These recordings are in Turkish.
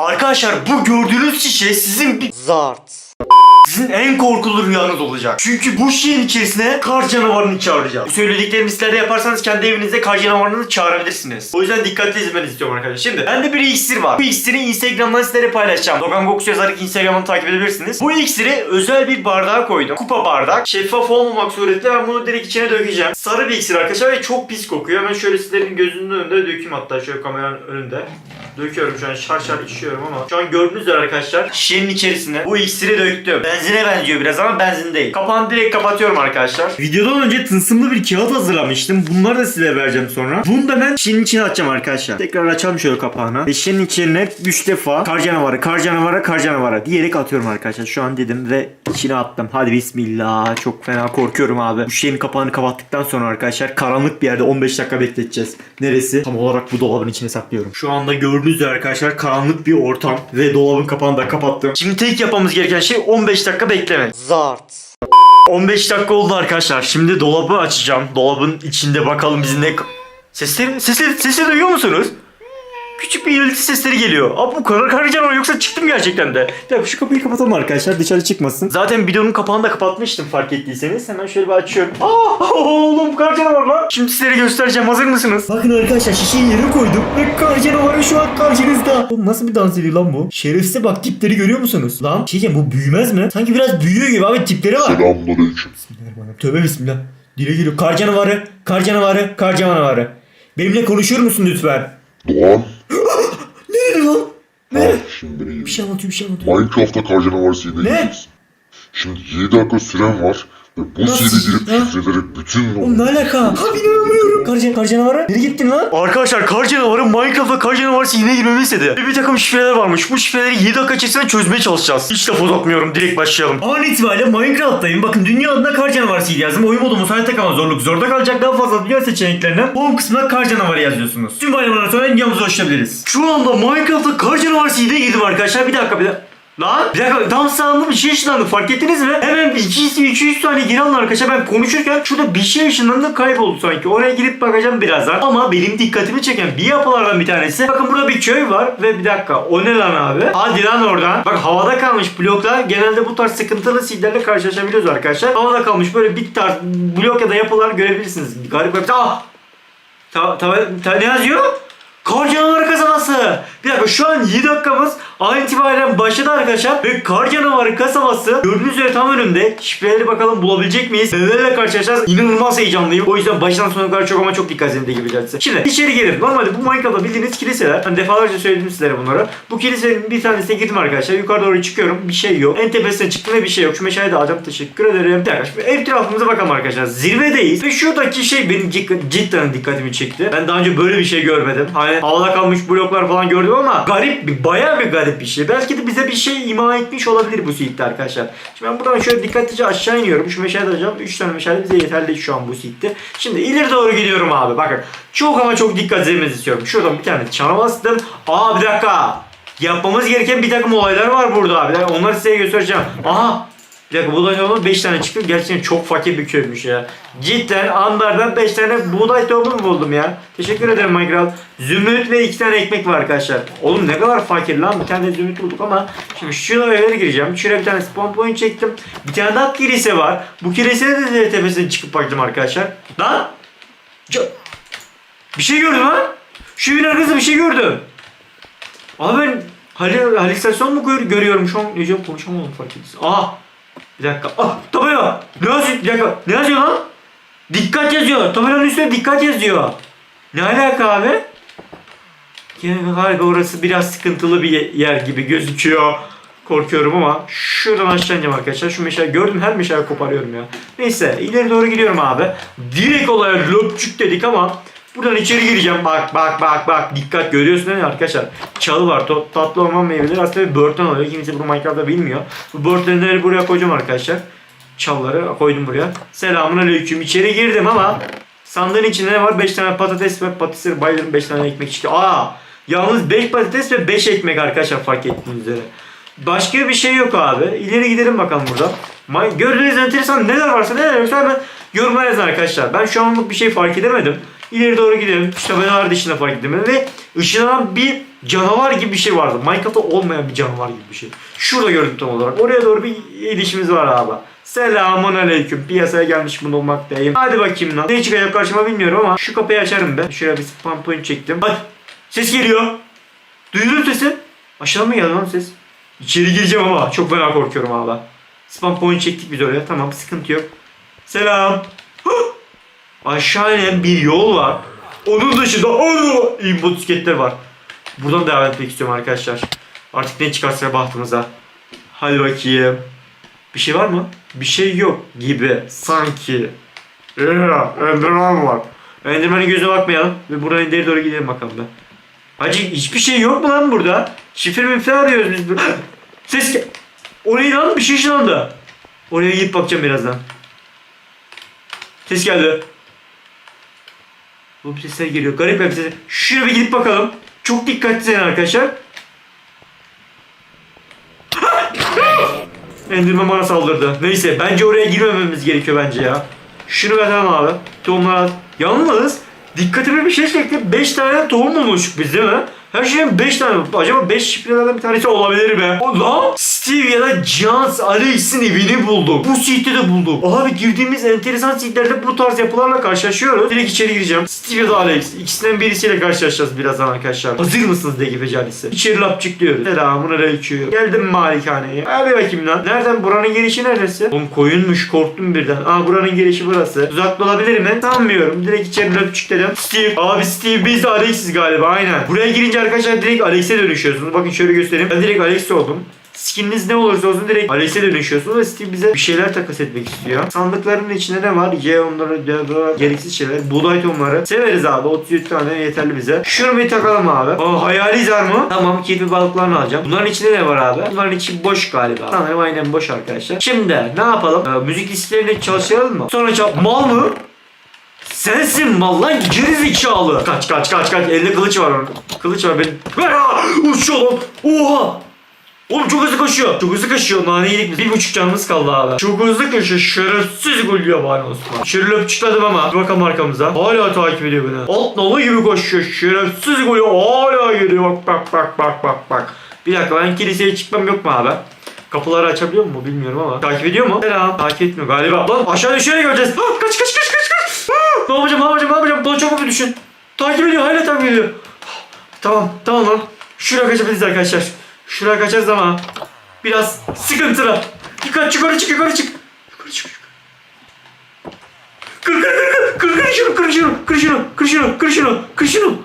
Arkadaşlar bu gördüğünüz şişe sizin bir Zart. Sizin en korkulu rüyanız olacak. Çünkü bu şişenin içerisine kar canavarını çağıracağım. Bu söylediklerimi sizler yaparsanız kendi evinizde kar canavarını çağırabilirsiniz. O yüzden dikkatli izlemenizi istiyorum arkadaşlar. Şimdi bende bir iksir var. Bu iksiri Instagram'dan sizlere paylaşacağım. Logan Gox yazarak Instagram'ını takip edebilirsiniz. Bu iksiri özel bir bardağa koydum. Kupa bardak. Şeffaf olmamak suretiyle ben bunu direkt içine dökeceğim. Sarı bir iksir arkadaşlar ve çok pis kokuyor. Hemen şöyle sizlerin gözünün önünde dökeyim hatta şöyle kameranın önünde. Döküyorum şu an şar şar içiyorum ama şu an gördüğünüz üzere arkadaşlar şişenin içerisine bu iksiri döktüm. Benzine benziyor biraz ama benzin değil. Kapağını direkt kapatıyorum arkadaşlar. Videodan önce tılsımlı bir kağıt hazırlamıştım. Bunları da size vereceğim sonra. Bunu da ben şişenin içine atacağım arkadaşlar. Tekrar açalım şöyle kapağını. Ve şişenin içine 3 defa kar canavarı, kar canavarı, kar canavarı diyerek atıyorum arkadaşlar. Şu an dedim ve içine attım. Hadi bismillah. Çok fena korkuyorum abi. Bu şişenin kapağını kapattıktan sonra arkadaşlar karanlık bir yerde 15 dakika bekleteceğiz. Neresi? Tam olarak bu dolabın içine saklıyorum. Şu anda gördüğünüz üzere arkadaşlar karanlık bir ortam ve dolabın kapağını da kapattım. Şimdi tek yapmamız gereken şey 15 dakika beklemek. Zart. 15 dakika oldu arkadaşlar. Şimdi dolabı açacağım. Dolabın içinde bakalım bizi ne... Sesleri, sesleri, sesleri duyuyor musunuz? Küçük bir inilti sesleri geliyor. Aa bu kadar karıcan mı yoksa çıktım gerçekten de. Ya şu kapıyı kapatalım arkadaşlar dışarı çıkmasın. Zaten bidonun kapağını da kapatmıştım fark ettiyseniz. Hemen şöyle bir açıyorum. Aa oğlum kar canavar lan. Şimdi sizlere göstereceğim hazır mısınız? Bakın arkadaşlar şişeyi yere koydum ve kar canavarı şu an karşınızda. Oğlum nasıl bir dans ediyor lan bu? Şerefsize bak tipleri görüyor musunuz? Lan şey diyeceğim, bu büyümez mi? Sanki biraz büyüyor gibi abi tipleri var. Selamünaleyküm. Bismillahirrahmanirrahim. Tövbe bismillah. Dile geliyor. Kar canavarı, kar canavarı, kar canavarı. Benimle konuşur musun lütfen? Doğan. Ne şimdi beni Bir şey anlatıyor, bir şey anlatıyor. Minecraft'ta kar canavarı seed'e Ne? Şimdi 7 dakika süren var. Ve bu Nasıl? seed'e girip Ha? şifreleri bütün Oğlum ne alaka? Abi inanamıyorum. Kar, can- kar canavarı? Nereye gittin lan? Arkadaşlar kar canavarı Minecraft'ta kar canavarı yine girmemi istedi. Ve bir takım şifreler varmış. Bu şifreleri 7 dakika içerisinde çözmeye çalışacağız. Hiç laf uzatmıyorum. Direkt başlayalım. An itibariyle Minecraft'tayım. Bakın dünya adına kar canavarı yazdım. Oyun modumuz hayatta kalma zorluk. Zorda kalacak daha fazla dünya seçeneklerinden. Home kısmına kar canavarı yazıyorsunuz. Tüm bayramlardan sonra dünyamıza ulaşabiliriz. Şu anda Minecraft'ta kar canavarı seed'e girdim arkadaşlar. Bir dakika bir dakika. Lan bir dakika tam sağında bir şey ışınlandı fark ettiniz mi? Hemen 200-300 tane geri alın arkadaşlar ben konuşurken şurada bir şey ışınlandı kayboldu sanki. Oraya girip bakacağım birazdan. Ama benim dikkatimi çeken bir yapılardan bir tanesi. Bakın burada bir köy var ve bir dakika o ne lan abi? Hadi lan oradan. Bak havada kalmış bloklar genelde bu tarz sıkıntılı seedlerle karşılaşabiliyoruz arkadaşlar. Havada kalmış böyle bir tarz blok ya da yapılar görebilirsiniz. Garip garip. Ah! Ta, ta, ta, ne yazıyor? Kar canavarı kasabası. Bir dakika şu an 7 dakikamız an itibaren başladı arkadaşlar. Ve kar canavarı kasabası gördüğünüz üzere tam önümde. Şifreleri bakalım bulabilecek miyiz? Nelerle karşılaşacağız? İnanılmaz heyecanlıyım. O yüzden baştan sona kadar çok ama çok dikkat edin gibi geldi. Şimdi içeri girelim. Normalde bu Minecraft'ta bildiğiniz kiliseler. Ben defalarca söyledim sizlere bunları. Bu kilisenin bir tanesine girdim arkadaşlar. Yukarı doğru çıkıyorum. Bir şey yok. En tepesine çıktım ve bir şey yok. Şu meşaleyi de alacağım. Teşekkür ederim. Bir dakika şimdi etrafımıza bakalım arkadaşlar. Zirvedeyiz. Ve şuradaki şey benim cidden dikkatimi çekti. Ben daha önce böyle bir şey görmedim. Hani havada kalmış bloklar falan gördüm ama garip bir bayağı bir garip bir şey. Belki de bize bir şey ima etmiş olabilir bu seed'de arkadaşlar. Şimdi ben buradan şöyle dikkatlice aşağı iniyorum. Şu meşale alacağım. 3 tane meşale bize yeterli şu an bu seed'de. Şimdi ileri doğru gidiyorum abi. Bakın çok ama çok dikkat etmenizi istiyorum. Şuradan bir tane çana bastım. Aa bir dakika. Yapmamız gereken bir takım olaylar var burada abi. Onları size göstereceğim. Aha bir dakika buğday tohumu 5 tane çıktı. Gerçekten çok fakir bir köymüş ya. Cidden ambardan 5 tane buğday tohumu mu buldum ya? Teşekkür ederim Minecraft. Zümrüt ve 2 tane ekmek var arkadaşlar. Oğlum ne kadar fakir lan. Bir tane de zümrüt bulduk ama şimdi şu evlere gireceğim. Şuraya bir tane spawn point çektim. Bir tane daha kilise var. Bu kiliseye de tepesine çıkıp baktım arkadaşlar. Lan! Bir şey gördüm lan. Şu evin arkasında bir şey gördüm. Abi ben hal halüsinasyon mu gör- görüyorum şu an? Necip konuşamadım fark ettiniz. Aha! Bir dakika. Ah! Tabela! Ne yazıyor? Bir dakika. Ne yazıyor lan? Dikkat yazıyor. Tabelanın üstünde dikkat yazıyor. Ne alaka abi? Yani galiba orası biraz sıkıntılı bir yer gibi gözüküyor. Korkuyorum ama şuradan aşağı arkadaşlar. Şu meşale gördüm her meşale koparıyorum ya. Neyse ileri doğru gidiyorum abi. Direkt olaya löpçük dedik ama buradan içeri gireceğim. Bak bak bak bak dikkat görüyorsun değil mi arkadaşlar? Çalı var. To- tatlı orman meyveleri aslında bir börtlen oluyor. Kimse bunu Minecraft'ta bilmiyor. Bu börtlenleri buraya koyacağım arkadaşlar. Çalları koydum buraya. Selamun aleyküm. İçeri girdim ama sandığın içinde ne var? 5 tane patates ve patatesleri bayılırım 5 tane ekmek çıktı. Aa! Yalnız 5 patates ve 5 ekmek arkadaşlar fark ettiğiniz üzere. Başka bir şey yok abi. İleri gidelim bakalım burada. Gördüğünüz enteresan neler varsa neler yoksa hemen yorumlara yazın arkadaşlar. Ben şu anlık bir şey fark edemedim. İleri doğru gidelim. Ben vardı içinde fark ettim. Ve ışınlanan bir canavar gibi bir şey vardı. Minecraft'ta olmayan bir canavar gibi bir şey. Şurada gördüm tam olarak. Oraya doğru bir ilişkimiz var abi. Selamun aleyküm. Piyasaya gelmiş bunu olmaktayım. Hadi bakayım lan. Ne çıkacak karşıma bilmiyorum ama şu kapıyı açarım ben. Şuraya bir spam point çektim. Hadi. Ses geliyor. Duydun sesi? Aşağı mı geldi lan ses? İçeri gireceğim ama çok fena korkuyorum abi. Spam point çektik biz oraya. Tamam sıkıntı yok. Selam. Aşağı inen bir yol var. Onun dışında onu motosikletler var. Buradan devam etmek istiyorum arkadaşlar. Artık ne çıkarsa bahtımıza. Hadi bakayım. Bir şey var mı? Bir şey yok gibi sanki. Ee, Enderman var. Enderman'ın gözüne bakmayalım ve buradan ileri doğru gidelim bakalım da. Hacı hiçbir şey yok mu lan burada? Şifre mifre arıyoruz biz. burada. Ses gel. Orayı lan bir şey ışınlandı. Oraya gidip bakacağım birazdan. Ses geldi. Bu sesler geliyor. Garip bir ses. Şuraya bir gidip bakalım. Çok dikkatli arkadaşlar. Enderman bana saldırdı. Neyse bence oraya girmememiz gerekiyor bence ya. Şunu verelim abi. Tohumlar al. Yalnız dikkatime bir şey çekti. 5 tane tohum bulmuştuk biz değil mi? Her şeyin 5 tane. Acaba 5 şifrelerden bir tanesi olabilir mi? O lan Steve ya da Jans Alex'in evini bulduk. Bu site'de de bulduk. Abi girdiğimiz enteresan sitelerde bu tarz yapılarla karşılaşıyoruz. Direkt içeri gireceğim. Steve ya da Alex. İkisinden birisiyle karşılaşacağız birazdan arkadaşlar. Hazır mısınız Degi Becanisi? İçeri lapçık diyoruz. Selamun aleyküm. Geldim malikaneye. Hadi bakayım lan. Nereden? Buranın girişi neresi? Oğlum koyunmuş korktum birden. Aa buranın girişi burası. Uzakta olabilir mi? Sanmıyorum. Direkt içeri lapçık dedim. Steve. Abi Steve biz de Alex'iz galiba aynen. Buraya girince arkadaşlar direkt Alex'e dönüşüyorsunuz. Bakın şöyle göstereyim. Ben direkt Alex oldum. Skininiz ne olursa olsun direkt Alex'e dönüşüyorsunuz ve Steve bize bir şeyler takas etmek istiyor. Sandıkların içinde ne var? Y onları, D, gereksiz şeyler. Buğday tohumları. Severiz abi. 37 tane yeterli bize. Şunu bir takalım abi. Aa, hayali zar mı? Tamam kirpi balıklarını alacağım. Bunların içinde ne var abi? Bunların içi boş galiba. Sanırım aynen boş arkadaşlar. Şimdi ne yapalım? Ee, müzik listelerini çalıştıralım mı? Sonra çal... Mal mı? Sensin mal lan geri zekalı. Kaç kaç kaç kaç. Elinde kılıç var. Kılıç var benim. Aa, Uçuyor lan. Oha. Oğlum çok hızlı koşuyor. Çok hızlı koşuyor. Nane yedik biz. Bir buçuk canımız kaldı abi. Çok hızlı koşuyor. Şerefsiz gülüyor bana Osman. Şöyle öpçükladım ama. Bir bakalım arkamıza. Hala takip ediyor beni. Alt nolu gibi koşuyor. Şerefsiz gülüyor. Hala geliyor. Bak bak bak bak bak bak. Bir dakika ben kiliseye çıkmam yok mu abi? Kapıları açabiliyor mu bilmiyorum ama. Takip ediyor mu? Selam. Takip etmiyor galiba. Lan aşağı düşerek göreceğiz. Ha, kaç kaç kaç. Ha, ne yapacağım ne yapacağım ne yapacağım. Daha çok mu düşün. Takip ediyor hala takip ediyor. Tamam tamam lan. Şuraya kaçabiliriz arkadaşlar. Şuraya kaçarız ama biraz sıkıntılı. Dikkat yukarı çık yukarı çık. Yukarı çık. Kır kır kır kır kır kır şunu kır şunu kır şunu kır şunu kır şunu kır şunu.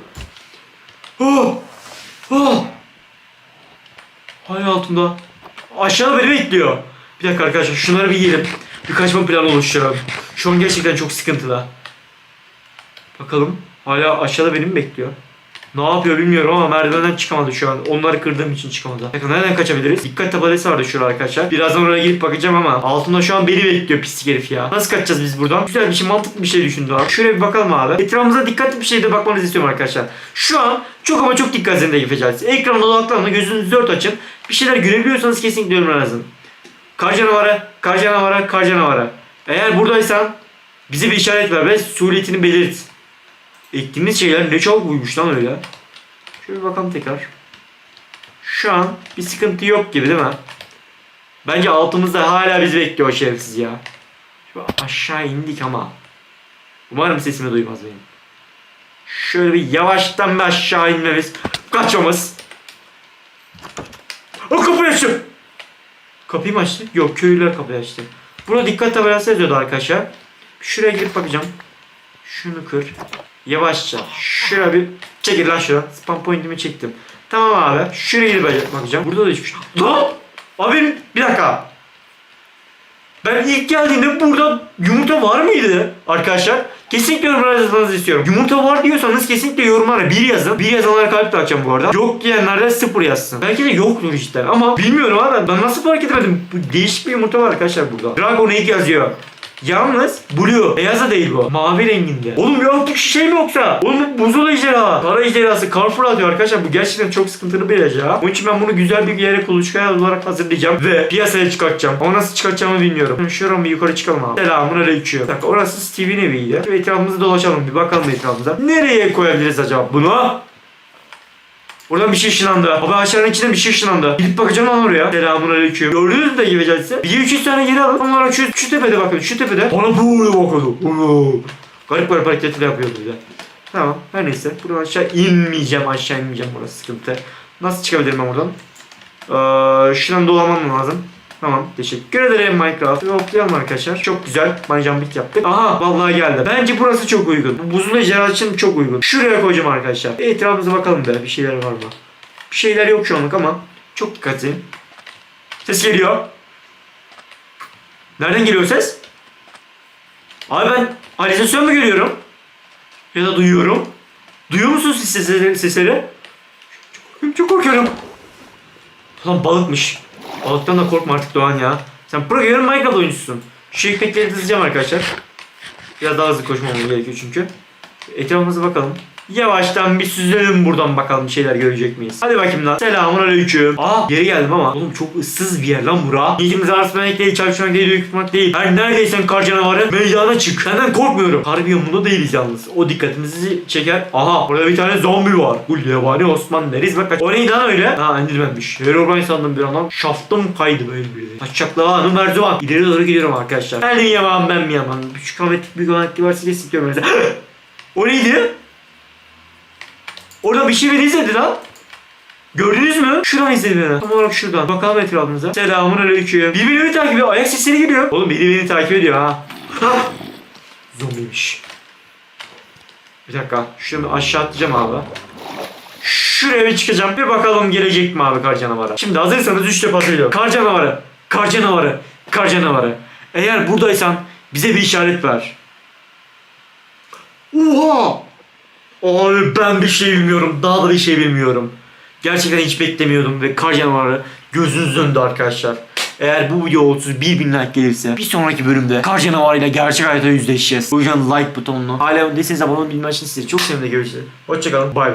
Oh. Oh. Hay altında. Aşağıda beni bekliyor. Bir dakika arkadaşlar şunları bir yiyelim. Bir kaçma planı oluşturalım. Şu an gerçekten çok sıkıntılı. Bakalım. Hala aşağıda beni mi bekliyor? Ne yapıyor bilmiyorum ama merdivenden çıkamadı şu an. Onları kırdığım için çıkamadı. Bakın nereden kaçabiliriz? Dikkat tabelası vardı şurada arkadaşlar. Birazdan oraya gidip bakacağım ama altında şu an beni bekliyor pislik herif ya. Nasıl kaçacağız biz buradan? Güzel bir şey mantıklı bir şey düşündü abi. Şuraya bir bakalım abi. Etrafımıza dikkatli bir şeyde bakmanızı istiyorum arkadaşlar. Şu an çok ama çok dikkat edin yapacağız. Ekranda odaklanın gözünüzü dört açın. Bir şeyler görebiliyorsanız kesinlikle yorumlar yazın. Kar canavarı, kar canavarı, kar canavarı. Eğer buradaysan bize bir işaret ver ve suriyetini belirt. Ektiğimiz şeyler ne çabuk uyumuş lan öyle. Şöyle bakalım tekrar. Şu an bir sıkıntı yok gibi değil mi? Bence altımızda hala bizi bekliyor şerefsiz ya. Şu aşağı indik ama. Umarım sesimi duymaz benim. Şöyle bir yavaştan bir aşağı inmemiz. Kaçmamız. O kapıyı açtı. Kapıyı mı açtı? Yok köylüler kapıyı açtı. Burada dikkat tabelası yazıyordu arkadaşlar. Şuraya girip bakacağım. Şunu kır. Yavaşça. Şuraya bir çekil lan şuradan. Spam pointimi çektim. Tamam abi. Şuraya girip bakacağım. Burada da hiçbir şey. Lan! Abi bir dakika. Ben ilk geldiğimde burada yumurta var mıydı arkadaşlar? Kesinlikle yorumlara yazmanızı istiyorum. Yumurta var diyorsanız kesinlikle yorumlara bir yazın. Bir yazanlara kalp de açacağım bu arada. Yok diyenler de sıfır yazsın. Belki de yoktur cidden ama bilmiyorum abi. Ben nasıl fark edemedim? Bu değişik bir yumurta var arkadaşlar burada. Dragon Egg yazıyor. Yalnız blue. Beyaz da değil bu. Mavi renginde. Oğlum ya bu şey mi yoksa? Oğlum bu buzul ejderha. Kara ejderhası. Carrefour diyor arkadaşlar. Bu gerçekten çok sıkıntılı bir ejderha. Onun için ben bunu güzel bir yere kuluçkaya olarak hazırlayacağım. Ve piyasaya çıkartacağım. Ama nasıl çıkartacağımı bilmiyorum. Şuradan bir yukarı çıkalım abi. Selamun aleyküm. Bir dakika orası Steve'in eviydi. Şimdi etrafımızı dolaşalım. Bir bakalım etrafımıza. Nereye koyabiliriz acaba bunu? Buradan bir şey ışınlandı. Abi aşağının içinden bir şey ışınlandı. Gidip bakacağım lan oraya. Selamun aleyküm. Gördünüz mü gibi? Bir iki üç tane geri alın. Onlara şu, şu tepede bakın. Şu tepede. Bana böyle bakıyordu. Garip garip hareketler yapıyordu bir de. Tamam. Her neyse. Buradan aşağı inmeyeceğim. Aşağı inmeyeceğim. Burası sıkıntı. Nasıl çıkabilirim ben buradan? Ee, şuradan dolamam lazım. Tamam teşekkür ederim Minecraft. Hoplayalım arkadaşlar. Çok güzel. Jumping yaptık. Aha vallahi geldi. Bence burası çok uygun. Bu buzul ejderha için çok uygun. Şuraya koyacağım arkadaşlar. Etrafımıza bakalım be. Bir şeyler var mı? Bir şeyler yok şu anlık ama çok dikkatli. Ses geliyor. Nereden geliyor ses? Abi ben halüsinasyon mu görüyorum? Ya da duyuyorum. Duyuyor musunuz siz sesleri? sesleri? Çok, çok korkuyorum. Lan balıkmış. Balıktan da korkma artık Doğan ya. Sen pro gamer Minecraft oyuncusun. Şu efektleri hızlıcam arkadaşlar. Biraz daha hızlı koşmamız gerekiyor çünkü. Etrafımıza bakalım. Yavaştan bir süzülelim buradan bakalım şeyler görecek miyiz? Hadi bakayım lan. Selamun aleyküm. Aa geri geldim ama. Oğlum çok ıssız bir yer lan bura. Niyetimiz artmak değil, çalışmak değil, yıkmak değil. Her neredeysen kar canavarı meydana çık. Senden korkmuyorum. Harbi yanında değiliz yalnız. O dikkatimizi çeker. Aha burada bir tane zombi var. Bu Levani Osman deriz bak. O neydi lan öyle? Ha indirmemiş. Herobrine sandım bir anlam. Şaftım kaydı böyle bir. Taşacaklı hanım merdiven. İleri doğru gidiyorum arkadaşlar. Ben mi yaman ben mi yaman? Şu kametlik bir kanatlı varsa kesin görmenize. o neydi? Orada bir şey izledi lan. Gördünüz mü? Şuradan izledi beni. Tam olarak şuradan. Bakalım etrafımıza. Selamun aleyküm. Biri beni takip ediyor. Ayak sesleri geliyor. Oğlum biri beni takip ediyor ha. Zombiymiş. Bir dakika. Şunu aşağı atlayacağım abi. Şuraya bir çıkacağım. Bir bakalım gelecek mi abi kar canavarı. Şimdi hazırsanız 3 defa söylüyorum. Kar canavarı. Kar canavarı. Kar canavarı. Eğer buradaysan bize bir işaret ver. Oha! Abi ben bir şey bilmiyorum. Daha da bir şey bilmiyorum. Gerçekten hiç beklemiyordum ve kar canavarı gözünüz döndü arkadaşlar. Eğer bu video 31 bin like gelirse bir sonraki bölümde kar canavarıyla gerçek hayatta yüzleşeceğiz. O yüzden like butonunu hala değilseniz abone olmayı için sizi çok görüşürüz. Hoşçakalın. Bay bay.